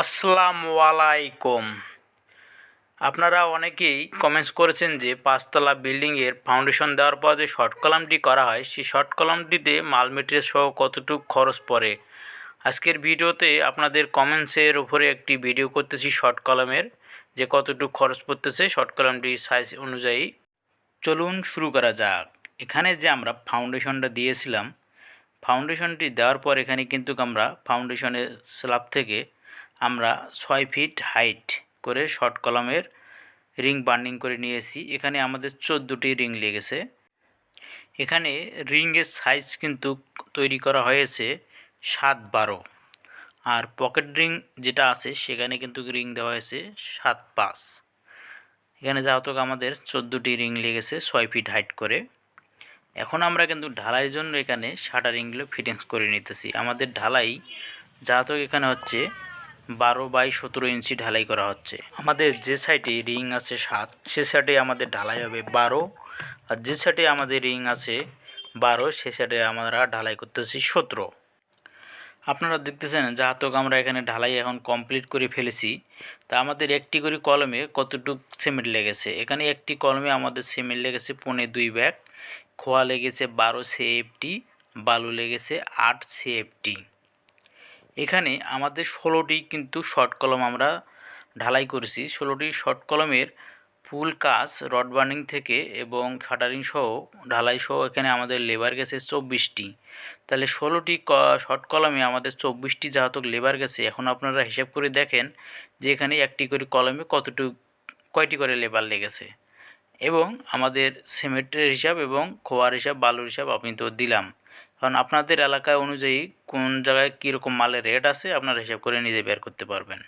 আসসালামু আলাইকুম আপনারা অনেকেই কমেন্টস করেছেন যে পাঁচতলা বিল্ডিংয়ের ফাউন্ডেশন দেওয়ার পর যে শর্ট কলামটি করা হয়, সেই শর্ট কলামটিতে মাল মেটেরিয়াল সহ কতটুকু খরচ পড়ে? আজকের ভিডিওতে আপনাদের কমেন্টসের উপরে একটি ভিডিও করতেছি শর্ট কলামের যে কতটুকু খরচ পড়তেছে শর্ট কলামটি সাইজ অনুযায়ী। চলুন শুরু করা যাক। এখানে যে আমরা ফাউন্ডেশনটা দিয়েছিলাম ফাউন্ডেশনটি দেওয়ার পর এখানে কিন্তু আমরা ফাউন্ডেশনের স্ল্যাব থেকে আমরা ছয় ফিট হাইট করে শর্ট কলামের রিং বার্নিং করে নিয়েছি। এখানে আমাদের চোদ্দোটি রিং লেগেছে। এখানে রিংয়ের সাইজ কিন্তু তৈরি করা হয়েছে সাত বারো। আর পকেট রিং যেটা আছে, সেখানে কিন্তু রিং দেওয়া হয়েছে সাত পাঁচ। এখানে যাহতক আমাদের চোদ্দোটি রিং লেগেছে ছয় ফিট হাইট করে। এখন আমরা কিন্তু ঢালাইয়ের জন্য এখানে শাটারিংগুলো ফিটিংস করে নিতেছি। আমাদের ঢালাই যাহতক এখানে হচ্ছে বারো বাই সতেরো ইঞ্চি ঢালাই করা হচ্ছে। আমাদের যে সাইডে রিং আছে সাত, সে সাইডে আমাদের ঢালাই হবে বারো। আর যে সাইডে আমাদের রিং আছে বারো, সে সাইডে আমরা ঢালাই করতেছি সতেরো। আপনারা দেখতেছেন যাহাতক আমরা এখানে ঢালাই এখন কমপ্লিট করে ফেলেছি। তা আমাদের একটি করে কলমে কতটুক সিমেন্ট লেগেছে? এখানে একটি কলমে আমাদের সিমেন্ট লেগেছে পনে দুই ব্যাগ। খোয়া লেগেছে বারো সিএফটি বালু লেগেছে আট সিএফটি এখানে আমাদের ষোলোটি কিন্তু শর্ট কলম আমরা ঢালাই করেছি। ষোলোটি শর্ট কলমের ফুল কাজ রড বার্নিং থেকে এবং খাটারিং সহ, ঢালাই সহ এখানে আমাদের লেবার গেছে চব্বিশটি। তাহলে ষোলোটি ক শর্ট কলমে আমাদের চব্বিশটি যাহতক লেবার গেছে। এখন আপনারা হিসাব করে দেখেন যে এখানে একটি করে কলমে কতটুকু, কয়টি করে লেবার লেগেছে। এবং আমাদের সিমেন্টের হিসাব এবং খোয়ার হিসাব, বালুর হিসাব আমি তো দিলাম। কারণ আপনাদের এলাকায় অনুযায়ী কোন জায়গায় কীরকম মালের রেট আছে, আপনারা হিসাব করে নিজে বের করতে পারবেন।